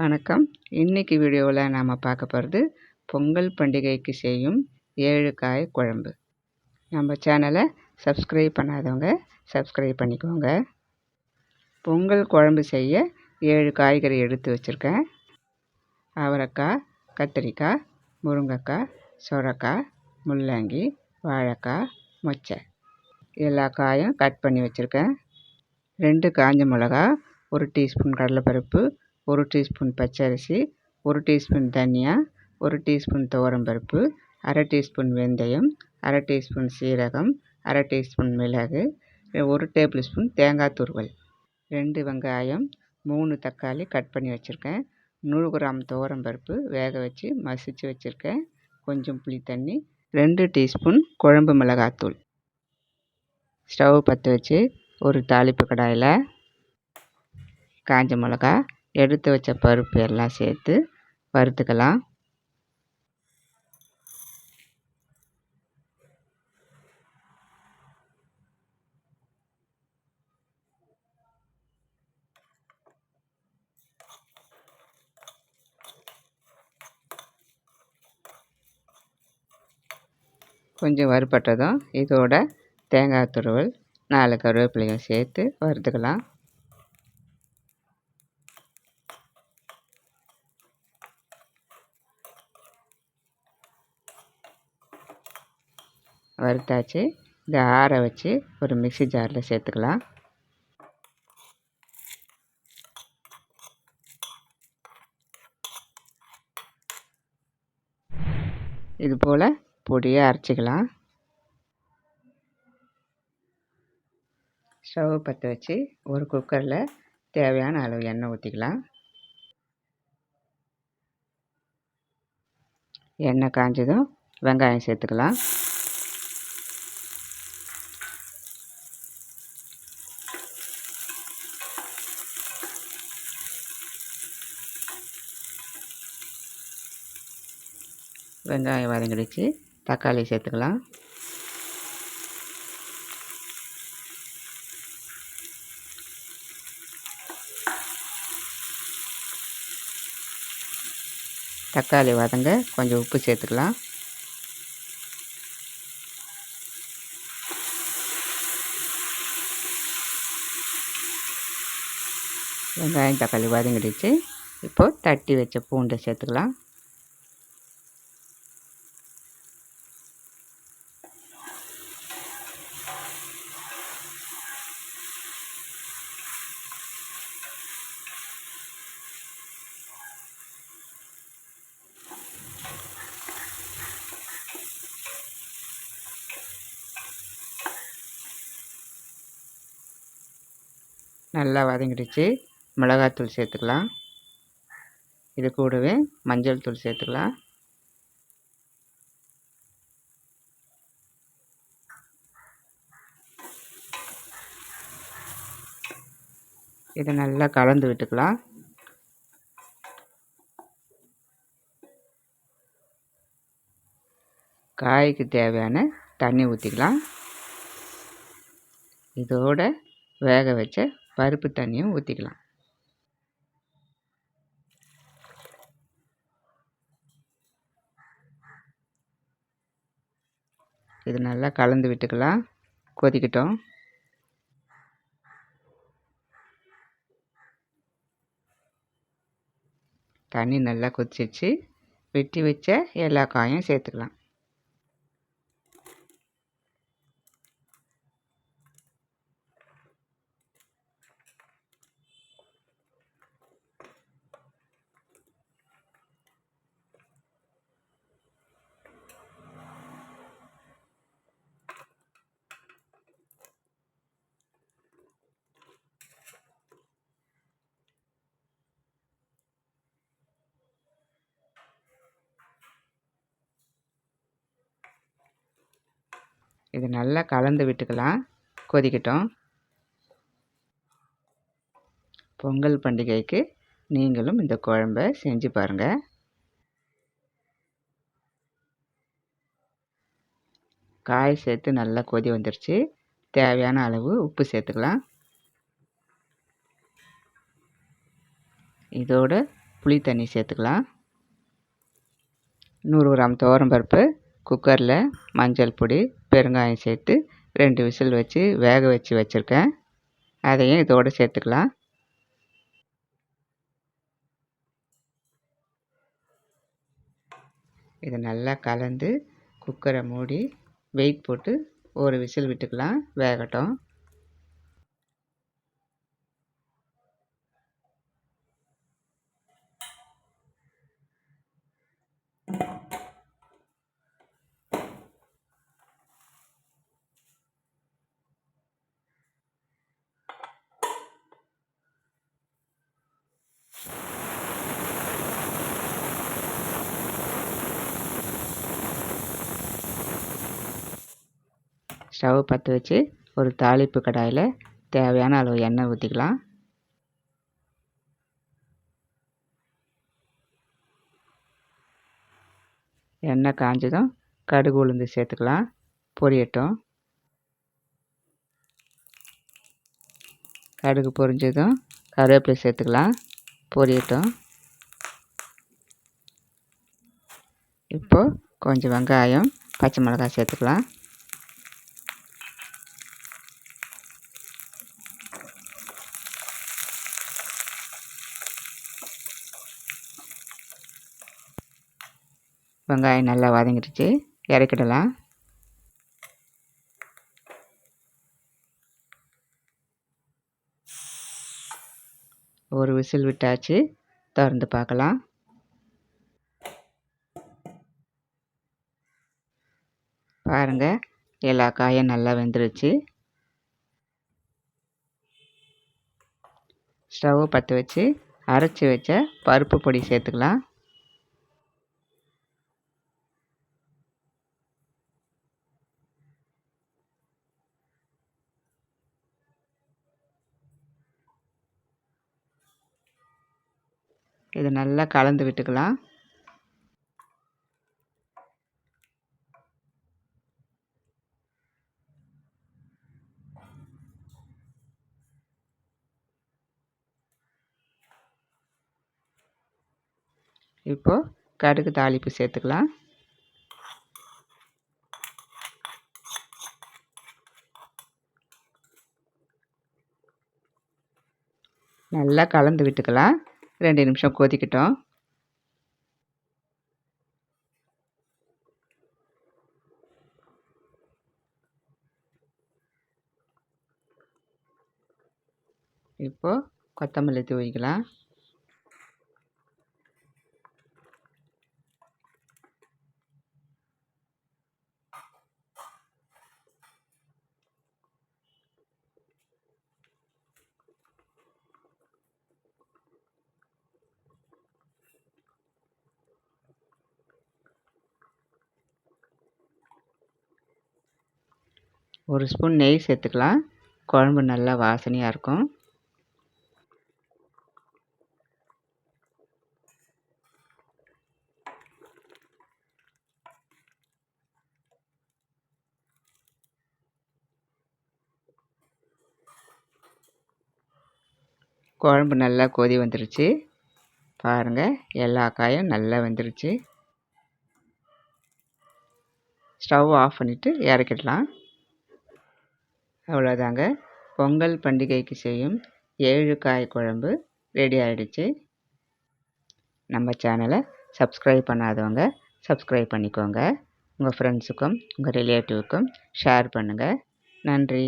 வணக்கம். இன்றைக்கி வீடியோவில் நாம் பார்க்க போகிறது பொங்கல் பண்டிகைக்கு செய்யும் ஏழு காய் குழம்பு. நம்ம சேனலை சப்ஸ்கிரைப் பண்ணாதவங்க சப்ஸ்கிரைப் பண்ணிக்கோங்க. பொங்கல் குழம்பு செய்ய ஏழு காய்கறி எடுத்து வச்சுருக்கேன். அவரைக்காய் கத்திரிக்காய் முருங்கைக்காய் சுரக்காய் முள்ளங்கி வாழைக்காய் மொச்சை. எல்லா காயும் கட் பண்ணி வச்சுருக்கேன். ரெண்டு காஞ்ச மிளகா ஒரு டீஸ்பூன் கடலைப்பருப்பு ஒரு டீஸ்பூன் பச்சரிசி ஒரு டீஸ்பூன் தனியா ஒரு டீஸ்பூன் துவரம்பருப்பு அரை டீஸ்பூன் வெந்தயம் அரை டீஸ்பூன் சீரகம் அரை டீஸ்பூன் மிளகு ஒரு டேபிள் ஸ்பூன் தேங்காய் துருவல் ரெண்டு வெங்காயம் மூணு தக்காளி கட் பண்ணி வச்சுருக்கேன். நூறு கிராம் துவரம்பருப்பு வேக வச்சு மசித்து வச்சுருக்கேன். கொஞ்சம் புளி தண்ணி ரெண்டு டீஸ்பூன் குழம்பு மிளகாத்தூள். ஸ்டவ் பற்ற வச்சு ஒரு தாளிப்பு கடாயில் காஞ்ச மிளகா எடுத்து வச்ச பருப்பு எல்லாம் சேர்த்து வறுத்துக்கலாம். கொஞ்சம் வறுபட்டதும் இதோட தேங்காய் துருவல் நாலு கருவேப்பிலையும் சேர்த்து வறுத்துக்கலாம். வறுத்தாச்சு. இதை ஆற வச்சு ஒரு மிக்சி ஜாரில் சேர்த்துக்கலாம். இது போல் பொடியை அரைச்சிக்கலாம். ஸ்டவ் பற்ற வச்சு ஒரு குக்கரில் தேவையான அளவு எண்ணெய் ஊற்றிக்கலாம். எண்ணெய் காஞ்சதும் வெங்காயம் சேர்த்துக்கலாம். வெங்காயம் வதங்கிடுச்சு. தக்காளி சேர்த்துக்கலாம். தக்காளி வதங்க கொஞ்சம் உப்பு சேர்த்துக்கலாம். வெங்காயம் தக்காளி வதங்கிடுச்சு. இப்போது தட்டி வச்ச பூண்டை சேர்த்துக்கலாம். நல்லா வதங்கிடுச்சு. மிளகாத்தூள் சேர்த்துக்கலாம். இது கூடவே மஞ்சள் தூள் சேர்த்துக்கலாம். இதை நல்லா கலந்து விட்டுக்கலாம். காய்க்கு தேவையான தண்ணி ஊற்றிக்கலாம் இதோட வேக வச்ச பருப்பு தண்ணியும் ஊற்றிக்கலாம் இது நல்லா கலந்து விட்டுக்கலாம். கொதிக்கட்டும். தண்ணி நல்லா கொதிச்சிச்சு வெட்டி வச்ச எல்லா காயும் சேர்த்துக்கலாம். இது நல்லா கலந்து விட்டுக்கலாம். கொதிக்கட்டும். பொங்கல் பண்டிகைக்கு நீங்களும் இந்த குழம்ப செஞ்சு பாருங்கள் காய் சேர்த்து நல்லா கொதி வந்துருச்சு. தேவையான அளவு உப்பு சேர்த்துக்கலாம். இதோட புளி தண்ணி சேர்த்துக்கலாம். நூறு கிராம் துவரம்பருப்பு குக்கரில் மஞ்சள் பொடி பெருங்காயம் சேர்த்து ரெண்டு விசில் வச்சு வேக வச்சு வச்சுருக்கேன். அதையும் இதோடு சேர்த்துக்கலாம். இதை நல்லா கலந்து குக்கரை மூடி வெயிட் போட்டு ஒரு விசில் விட்டுக்கலாம். வேகட்டும். ஸ்டவ் பற்ற வச்சு ஒரு தாளிப்பு கடாயில் தேவையான அளவு எண்ணெய் ஊற்றிக்கலாம் எண்ணெய் காஞ்சதும் கடுகு உளுந்து சேர்த்துக்கலாம். பொரியட்டும். கடுகு பொரிஞ்சதும் கருவேப்பிலை சேர்த்துக்கலாம். பொரியட்டும். இப்போது கொஞ்சம் வெங்காயம் பச்சை மிளகாய் சேர்த்துக்கலாம். வெங்காயம் நல்லா வதங்கிடுச்சு. இறக்கிடலாம். ஒரு விசில் விட்டாச்சு. திறந்து பார்க்கலாம். பாருங்கள் எல்லா காயும் நல்லா வெந்துருச்சு. ஸ்டவ் பற்ற வச்சு அரைச்சி வச்ச பருப்பு பொடி சேர்த்துக்கலாம். இது நல்லா கலந்து விட்டுக்கலாம். இப்போது கடுகு தாளிப்பு சேர்த்துக்கலாம். நல்லா கலந்து விட்டுக்கலாம். ரெண்டு நிமிஷம் கொதிக்கட்டும். இப்போது கொத்தமல்லி தூவிக்கலாம். ஒரு ஸ்பூன் நெய் சேர்த்துக்கலாம். குழம்பு நல்லா வாசனையாக இருக்கும். குழம்பு நல்லா கொதி வந்துருச்சு. பாருங்கள் எல்லா காயும் நல்லா வந்துருச்சு. ஸ்டவ் ஆஃப் பண்ணிவிட்டு இறக்கிடலாம். அவ்வளோதாங்க பொங்கல் பண்டிகைக்கு செய்யும் ஏழு காய் குழம்பு ரெடி ஆகிடுச்சு நம்ம சேனலை சப்ஸ்கிரைப் பண்ணாதவங்க சப்ஸ்கிரைப் பண்ணிக்கோங்க. உங்கள் ஃப்ரெண்ட்ஸுக்கும் உங்கள் ரிலேட்டிவுக்கும் ஷேர் பண்ணுங்கள் நன்றி.